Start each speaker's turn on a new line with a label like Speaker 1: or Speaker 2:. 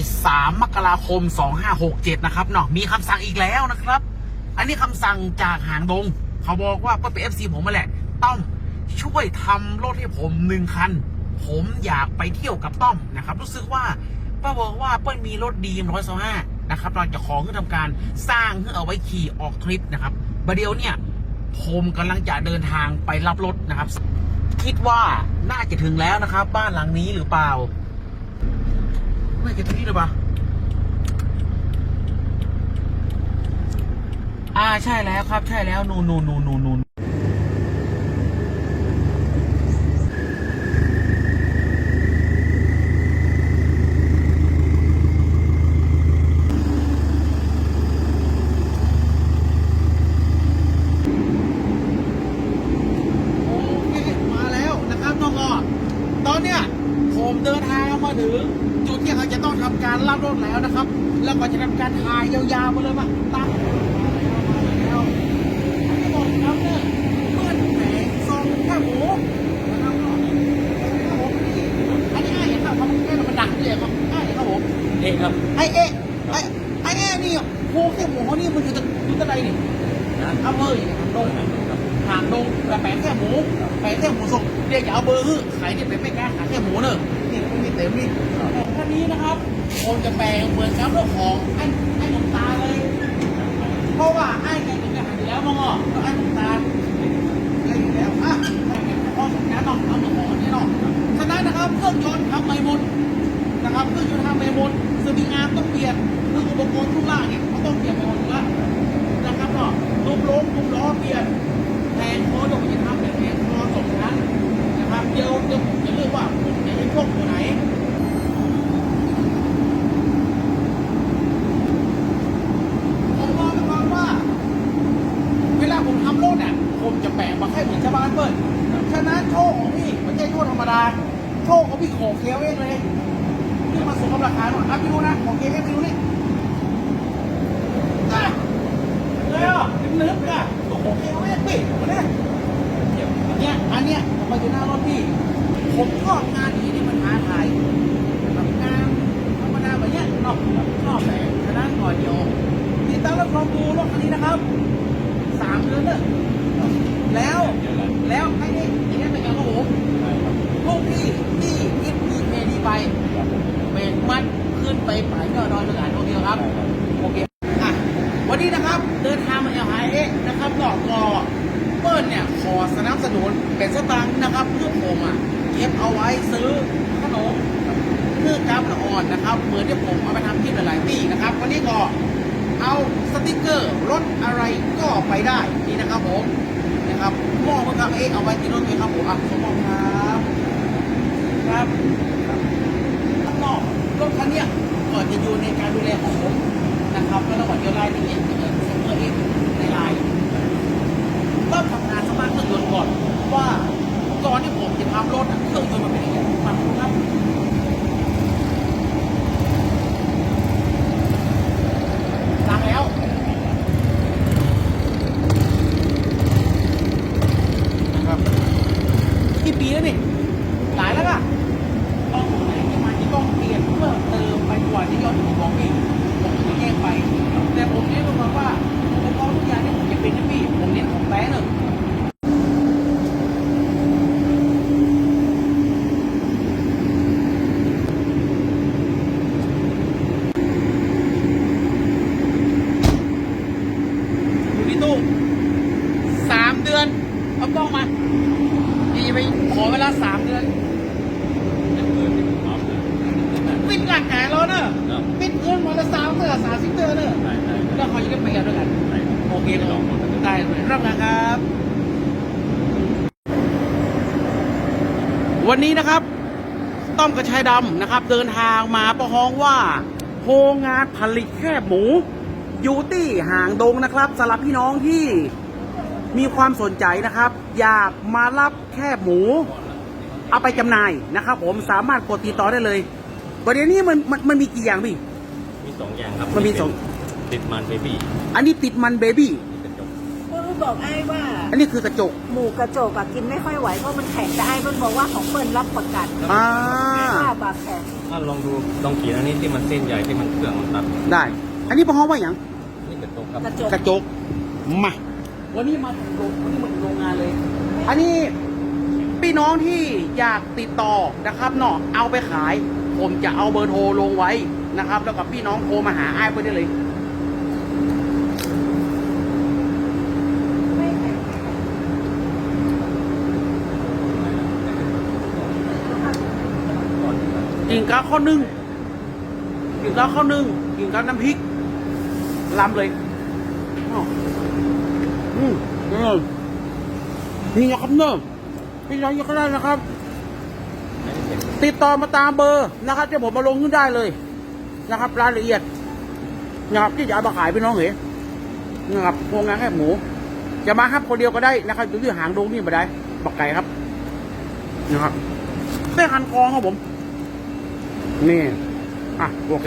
Speaker 1: 3 มกราคม 2567 นะครับเนาะมีคำสั่งอีกแล้วนะครับ อันนี้คำสั่งจากหางดง เขาบอกว่าเปิ้ลเป็นเอฟซีผมมาแหละ ต้อมช่วยทำรถให้ผมหนึ่งคัน ผมอยากไปเที่ยวกับต้อมนะครับ รู้สึกว่าป้าบอกว่าเปิ้ลมีรถดีมร้อยสห้านะครับเราจะขอเพื่อทำการสร้างเพื่อเอาไว้ขี่ออกทริปนะครับประเดี๋ยวเนี่ยผมกำลังจะเดินทางไปรับรถนะครับ คิดว่าน่าจะถึงแล้วนะครับ บ้านหลังนี้หรือเปล่า น่าจะถึงนี่หรือเปล่าอ่าใช่แล้วครับ ใช่แล้วนูนูนูนนูนนูนนูนโอเคมาแล้วนะครับน้องอตอนเนี้ยผมเดินทางมาถึงจุด ที่เขาจะต้องทำการรับรถแล้วนะครับ แล้วก็จะทำการถ่ายยาวๆมาเลยมาตามแล้วทั้งหมดครับเนี่ยเพื่อนแผงซองแค่หมูนะครับครับผมอันนี้ไอ้เห็นแบบเขาแค่มันดังเลยครับไอ้เห็นครับผม
Speaker 2: เองครับ
Speaker 1: ไอ้เอ๊ะไอ้ไอ้เอ๊ะนี่โคแค่หมูเขานี่มันอยู่ตะอยู่ตะใดนี่
Speaker 2: นะ
Speaker 1: อำเภออย่างดงหางดงแต่แปลงแค่หมูแปลงแค่หมูส่งเรียกจะเอาเบอร์ฮื้อขายนี่เป็นไม่กล้าขายแค่หมูเนอะนี่มันมีเต็มนี่ แต่ท่านนี้นะครับผมจะแปลงเหมือนกับเรื่องของไอ้ไอ้หลวงตาเลย เพราะว่าไอ้แกถึงจะหันแล้วมองอะก็ไอ้หลวงตาแกอยู่แล้วอะไอ้แกพ่อสงการต้องทำเหมือนของนี่เนาะฉะนั้นนะครับเครื่องยนต์ทำใหม่หมดนะครับเครื่องยนต์ทำใหม่หมดสวิงอาร์มต้องเปลี่ยนเครื่องอุปกรณ์ทุกล่างเนี่ยเขาต้องเปลี่ยนไปหมดล่างนะครับก็ลูกล้มลูกล้อเปลี่ยนแทงโค้ดผมจะทำแบบนี้คอสองชั้นนะครับเดี๋ยวเดี๋ยวผมจะเลือกว่าผมจะให้พวกตัวไหน ผมมองไปก่อนว่า เวลาผมทำรถเนี่ยผมจะแปะมาให้เหมือนชาวบ้านเปิดฉะนั้นโชคของพี่ไม่ใช่โชคธรรมดา โชคของพี่โขกเคี้ยวเองเลยนี่มาสมกับราคาหน่อยอะพี่ดูนะของเคี้ยวให้พี่ดูนี่อะเลยอะนึกอะโอ้โหเอเว่นปิดเนี่ยอันเนี้ยอันเนี้ยผมมาอยู่หน้ารถพี่ ผมชอบงานนี้นี่มันท้าทายแบบงานธรรมดาแบบเนี้ยนอกนอกแต่ฉะนั้นก่อนเดียวติดตามรับชมดูรถคันนี้นะครับสามเดือนเนอะแล้วแล้วไอ้นี่ไอ้นี่เป็นไงครับผม ลูกพี่ที่อิฟพีเคดีไปเบรกมัดขึ้นไปปลายยอดดอยเมืองอ่านโอเคครับโอเคอะวันนี้นะครับเดินทางมาเอลไฮเอนะครับก็ก็เปิ้ลเนี่ยขอสนับสนุนเป็นสตางค์นะครับเพื่อผมอะเก็บเอาไว้ซื้อขนมเพื่อกราฟละอ่อนนะครับเหมือนที่ผมเอาไปทำคลิปหลายๆปีนะครับวันนี้ก็เอาสติกเกอร์รถอะไรก็ไปได้นี่นะครับผมนะครับมอบครับเอ๊ะเอาไว้ที่รถไหมครับผมอะสมมอบครับ ครับข้างนอกรถคันนี้ยก็จะอยู่ในการดูแลของผมนะครับแล้วเราก็เดี๋ยวรายละเอียดจะเกิดส่งเมื่อเองในไลน์ก็ทำงานสมาร์ทเครื่องยนต์ก่อนว่าตอนที่ผมจะทำรถเครื่องยนต์มันเป็นยังไงมาดูครับล้างแล้วนะครับกี่ปีแล้วนี่หลายแล้วอะ ต้องไหนที่มันจะต้องเปลี่ยนเพิ่มเติม ไปกว่าที่ยอดของผมอีกผมจะแยกไป แต่ผมเน้นลงมาว่าอุปกรณ์ทุกอย่างที่ผมจะเป็นนะพี่ผมเน้นของแท้เลยอยู่ที่ตู้สามเดือนเอากล้องมาอย่ไปขอเวลาสามเดือนปิดหลักแขนแล้วเนอะ วันละสามเดือนสามสิบเดือนเนอะแล้วเขาจะได้ไปกันด้วยกันโอเคครับได้รับนะครับ วันนี้นะครับ ต้อมกระชายดำนะครับ เดินทางมาประฮ้องว่าโรงงานผลิตแคบหมูยูตี้ห่างดงนะครับสำหรับพี่น้องที่มีความสนใจนะครับ อยากมารับแคบหมู เอาไปจำหน่ายนะครับ ผมสามารถกดติดต่อได้เลยประเด็นนี้มันมันมันมีกี่อย่างพี่
Speaker 2: มีสองอย่างครับ
Speaker 1: มันมีสอง
Speaker 2: ติดมันเบบี้
Speaker 1: อันนี้ติดมันเบบี้
Speaker 2: เป็นจบ
Speaker 1: เอ
Speaker 2: นบอกไอ้ว่า
Speaker 1: อันนี้คือกระจก
Speaker 2: หมูกระจกอะกินไม่ค่อยไหวเพราะมันแข็งแต่ไอ้เปิ้ลบอกว่าของเปิ้ลรับประกัน
Speaker 1: อ่า
Speaker 2: ว่าบาแข็ง
Speaker 3: ถ้าลองดูลองขีดอันนี้ที่มันเส้นใหญ่ที่มันเครื่องมันตัด
Speaker 1: ได้ อันนี้เป็นห้องว่าอย่าง
Speaker 3: นี่กระจกครับ
Speaker 2: กระจก
Speaker 1: กระจก มา วันนี้มาถึงโรงวันนี้มาถึงโรงงานเลย อันนี้พี่น้องที่อยากติดต่อนะครับเนาะเอาไปขาย ผมจะเอาเบอร์โทรลงไว้ นะครับ แล้วกับพี่น้องโทรมาหาไอ้ายเพื่อนได้เลยกินกับข้าวนึ่งกินกับข้าวนึ่งกินกับน้ำพริกล้ำเลยอืมอืมนี่นะครับเนอะพี่น้องยังก็ได้นะครับ ติดต่อมาตามเบอร์นะครับที่ผมมาลงขึ้นได้เลย นะครับ รายละเอียดนะครับที่จะเอามาขายพี่น้องเหรนะครับโรงงานแค่หมู จะมาครับคนเดียวก็ได้นะครับอยู่ที่หางดงนี่มาได้บักไก่ครับนะครับเส้นหันคองครับผม นี่ อะ โอเค